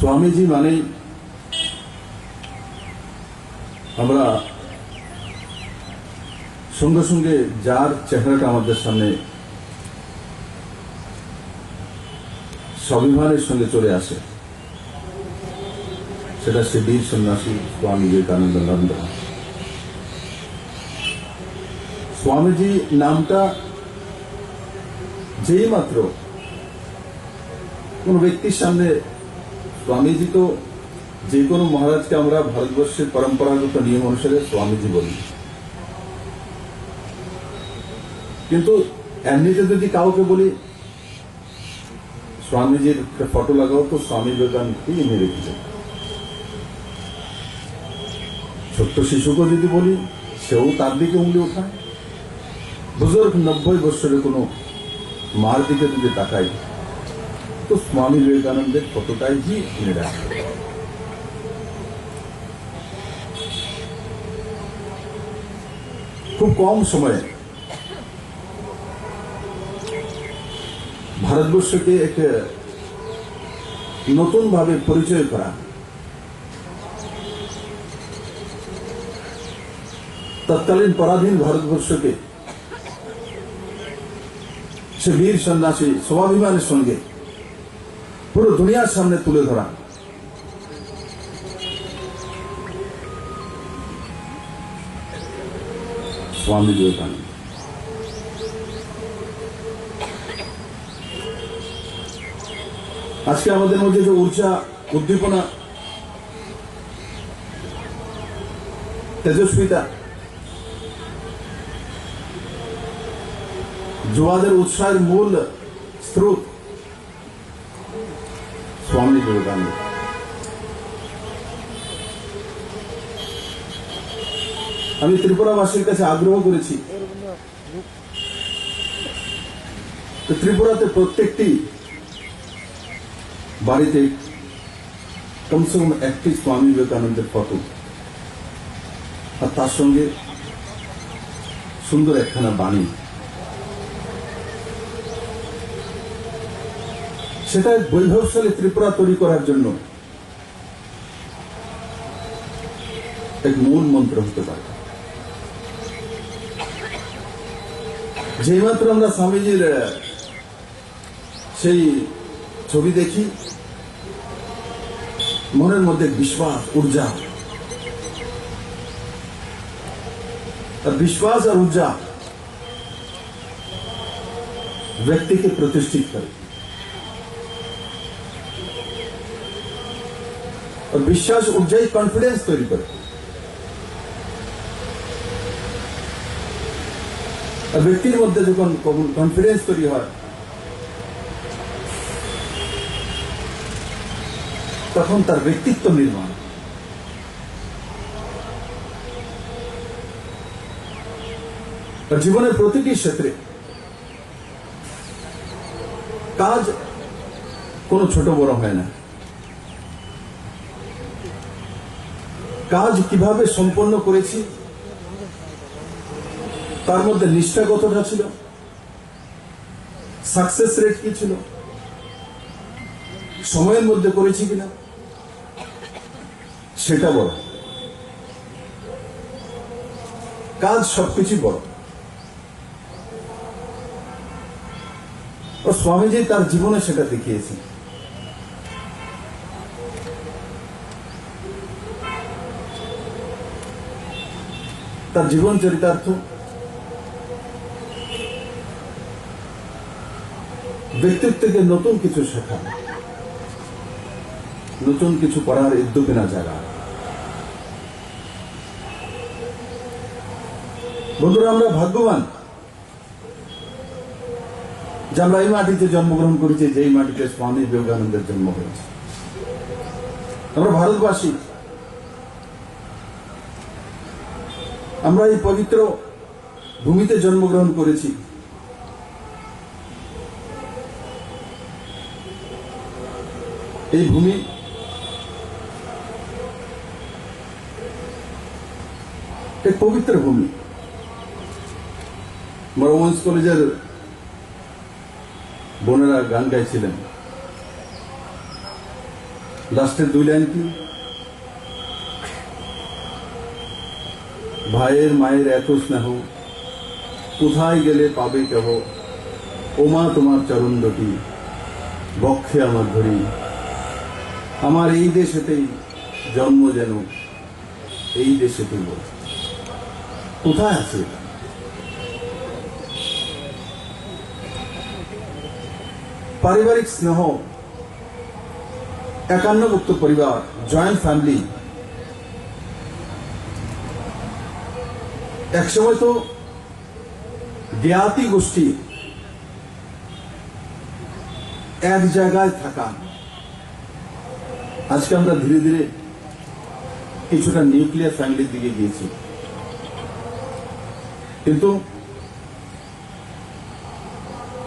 স্বামীজি মানেই আমরা সঙ্গে সঙ্গে যার চেহারাটা আমাদের সামনে স্বাভিমানের সঙ্গে চলে আসে, সেটা সে বীর সন্ন্যাসী স্বামী বিবেকানন্দ নন্দ স্বামীজি নামটা যেই মাত্র কোন ব্যক্তির সামনে স্বামীজি তো যে কোনো মহারাজকে আমরা ভারতবর্ষের পরম্পরাগত নিয়ম অনুসারে স্বামীজি বলি। কিন্তু এমনিতে যদি কাউকে বলি, স্বামীজির ফটো লাগাও তো স্বামী বিবেকানন্দকেই এনে রেখেছে ছোট্ট শিশুকে যদি বলি, সেও তার দিকে উঙ্গলি ওঠায়। বুজুর্গ নব্বই বছরের কোনো মার দিকে যদি তাকাই তো স্বামী বিবেকানন্দের ফটোটাই জি এনে রাখে খুব কম সময়ে ভারতবর্ষকে এক নতুন ভাবে পরিচয় করা তৎকালীন পরাধীন ভারতবর্ষকে সে বীর সন্ন্যাসী স্বাভিমানের সঙ্গে পুরো দুনিয়ার সামনে তুলে ধরা। স্বামী বিবেকানন্দ। আজকে আমাদের মধ্যে যে ঊর্জা, উদ্দীপনা, তেজস্বিতা, যুবাদের উৎসাহের মূল স্রোত বিবেকানন্দ আমি ত্রিপুরাবাসীর কাছে আগ্রহ করেছি। তো ত্রিপুরাতে প্রত্যেকটি বাড়িতে কমসে কম একটি স্বামী বিবেকানন্দের ফটো আর তার সঙ্গে সুন্দর একখানা বাণী। সেটা বৈভবশালী ত্রিপুরা তৈরি করার জন্য এক মূল মন্ত্র হতে পারে। যেই মাত্র আমরা স্বামীজির সেই ছবি দেখি, মনের মধ্যে বিশ্বাস, ঊর্জা। বিশ্বাস আর ঊর্জা ব্যক্তিকে প্রতিষ্ঠিত করে। और বিশ্বাস ঊর্জাই কনফিডেন্স তৈরি করে ব্যক্তির মধ্যে যখন কনফিডেন্স তৈরি হয় তখন তার ব্যক্তিত্ব নির্মাণ জীবনের প্রতিটি ক্ষেত্রে কাজ কোনো ছোট বড় হয় না কাজ কীভাবে সম্পন্ন করেছি, তার মধ্যে নিষ্ঠা কতটা ছিল সাকসেস রেট কি ছিল, সময়ের মধ্যে করেছি কিনা, সেটা বড়। কাজ সবকিছু বড়। ও স্বামীজি তার জীবনে সেটা দেখিয়েছে তার জীবন চরিতার্থ। ব্যক্তিত্বকে নতুন কিছু শেখা। নতুন কিছু করার উদ্যোগে না জায়গা বন্ধুরা, আমরা ভাগ্যবান যে আমরা এই মাটিতে জন্মগ্রহণ করেছি যে এই মাটিতে স্বামী বিবেকানন্দের জন্ম হয়েছে। আমরা ভারতবাসী। আমরা এই পবিত্র ভূমিতে জন্মগ্রহণ করেছি। এই ভূমি এক পবিত্র ভূমি। আমরা ওমেন্স কলেজের বোনেরা গান গাইছিলেন। লাস্টের দুই লাইন কি? ভাইয়ের মায়ের এত স্নেহ। কোথায় গেলে পাবে কেহ? ওমা তোমার চরণ বক্ষে আমার ধরি। আমার এই দেশেতেই জন্ম যেন, এই দেশেতেই বল। কোথায় আছে? পারিবারিক স্নেহ, একান্নভুক্ত পরিবার, জয়েন্ট ফ্যামিলি একসময় তো জ্ঞাতি গোষ্ঠী এক জায়গায় থাকা আজকে আমরা ধীরে ধীরে কিছুটা নিউক্লিয়ার ফ্যামিলির দিকে গিয়েছি। কিন্তু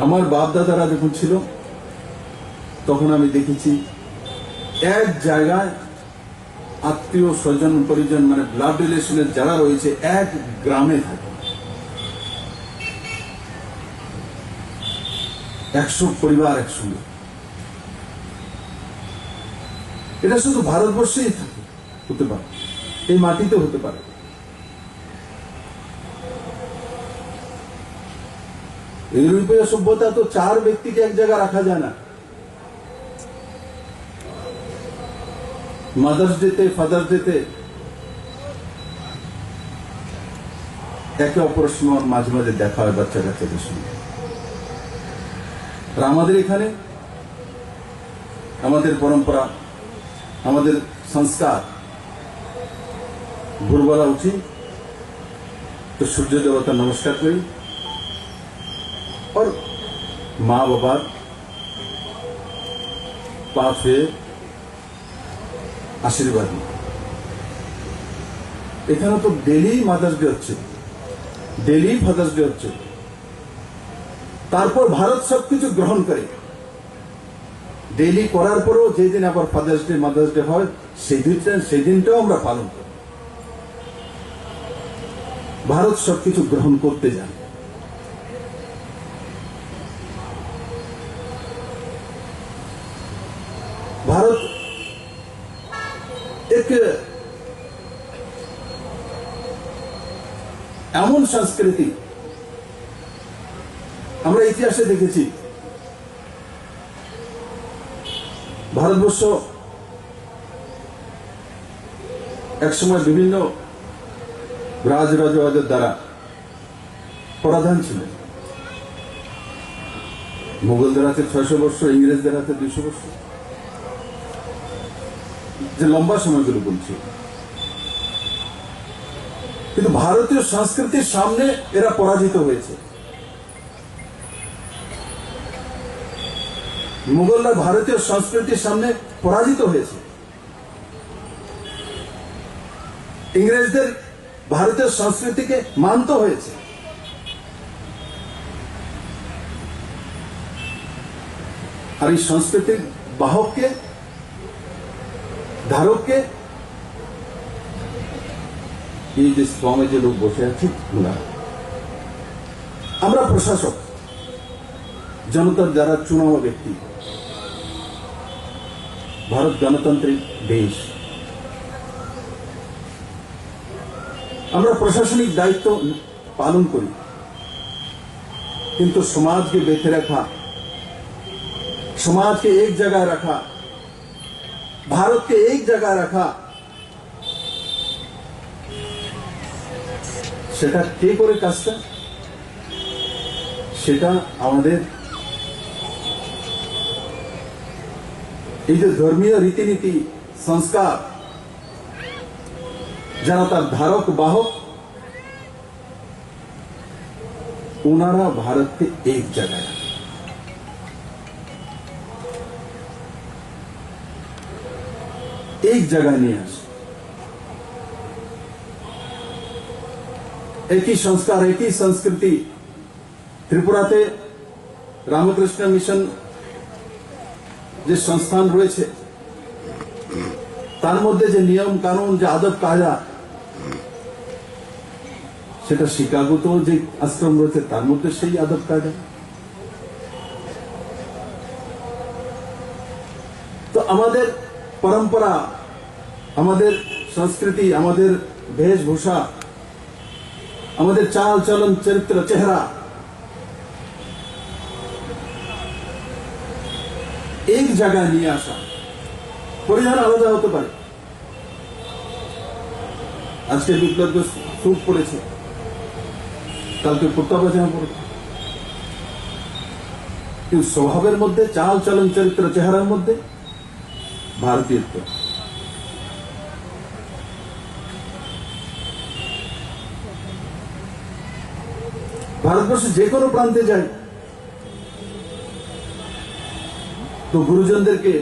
আমার বাপ দাদারা যখন ছিল, তখন আমি দেখেছি এক জায়গায় আত্মীয় স্বজন, পরিজন মানে ব্লাড রিলেশনের যারা রয়েছে, এক গ্রামে থাকে। একশো পরিবার একসঙ্গে। এটা শুধু ভারতবর্ষেই থাকে, হতে পারে। এই মাটিতে হতে পারে। ইউরোপীয় সভ্যতা তো চার ব্যক্তিকে এক জায়গায় রাখা যায় না। মাদার্স ডেতে, ফাদার্স ডেতে, একে অপরের সঙ্গে মাঝে মাঝে দেখা হয় বাচ্চা কাচ্চাদের সঙ্গে। আর আমাদের এখানে আমাদের পরম্পরা, আমাদের সংস্কার ভোরবেলা উঠি, তো সূর্য দেবতা নমস্কার করি। মা বাবার পা ছুঁয়ে আশীর্বাদ। এখানে তো ডেলি মাদার্স ডে হচ্ছে। ডেলি ফাদার্স ডে হচ্ছে। তারপর ভারত সবকিছু গ্রহণ করে। ডেলি করার পরেও যেদিন আবার ফাদার্স ডে মাদার্স ডে হয়, সেই দিনটা সেই দিনটাও আমরা পালন করি। ভারত সবকিছু গ্রহণ করতে জানে এমন সংস্কৃতি আমরা ইতিহাসে দেখেছি, ভারতবর্ষ একসময় বিভিন্ন রাজ রাজওয়াজের দ্বারা প্রধান ছিল। মুঘলদের হাতে ছয়শো বর্ষ, ইংরেজদের হাতে দুইশো বর্ষ। যে লম্বা সময়গুলো বলছি কিন্তু ভারতীয় সংস্কৃতির সামনে এরা পরাজিত হয়েছে। মুঘলরা ভারতীয় সংস্কৃতির সামনে পরাজিত হয়েছে। ইংরেজদের ভারতীয় সংস্কৃতিকে মানতে হয়েছে। আর এই সংস্কৃতির বাহককে, ধারককে এই যে শ্রমে যে লোক বসে আছে ওনারা আমরা প্রশাসক জনতার যারা চুনাও ব্যক্তি ভারত গণতান্ত্রিক দেশ আমরা প্রশাসনিক দায়িত্ব পালন করি কিন্তু সমাজকে বেঁধে রাখা সমাজকে এক জায়গায় রাখা ভারতকে এক জায়গায় রাখা সেটা কে করে কাজটা সেটা আমাদের এই যে ধর্মীয় রীতিনীতি, সংস্কার, যারা তার ধারক, বাহক ওনারা ভারতকে এক জায়গায়। এক জায়গায় নিয়ে একই সংস্কার, একই সংস্কৃতি। ত্রিপুরাতে রামকৃষ্ণ মিশন যে সংস্থান রয়েছে, তার মধ্যে যে নিয়ম কানুন, যে আদব কায়দা, সেটা শিকাগোতেও যে আশ্রম রয়েছে, তার মধ্যে সেই আদব কায়দা। তো আমাদের পরম্পরা, আমাদের সংস্কৃতি, আমাদের বেশভূষা আমাদের চাল চলন চরিত্র চেহারা। এক জায়গায় নিয়ে আসা। পরিধান আলাদা হতে পারে। আজকে বিপ্লবকে সুখ পড়েছে। কালকে পাজামা পড়বে কিন্তু স্বভাবের মধ্যে, চাল চলন চরিত্র চেহারার মধ্যে, ভারতীয়ত্ব। ভারতবর্ষে যে কোনো প্রান্তে যাই, তো গুরুজনদেরকে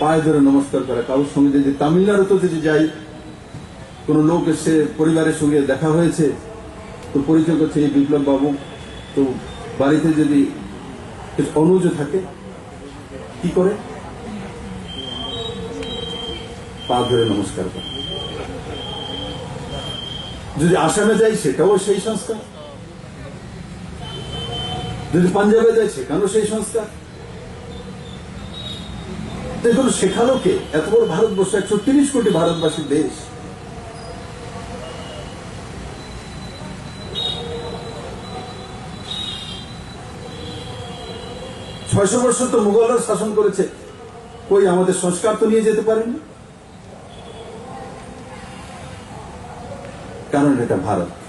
পায়ে ধরে নমস্কার করা। কারোর সঙ্গে যদি তামিলনাড়ুতে যদি যাই, কোন লোক এসে পরিবারের সঙ্গে দেখা হয়েছে, তো পরিচয় করছে, এই বিপ্লব বাবু তো বাড়িতে যদি অনুজ থাকে, কি করে? পা ধরে নমস্কার করে। যদি আসামে যাই সেটাও সেই সংস্কার। যদি পাঞ্জাবে যাই সেখানেও সেই সংস্কার। এগুলো শেখালো কে? এত বড় ভারতবর্ষ, একশো তিরিশ কোটি ভারতবাসীর দেশ। ছয়শো বছর তো মুঘলরা শাসন করেছে। কই, আমাদের সংস্কার তো নিয়ে যেতে পারেনি? কারণ এটা ভারত।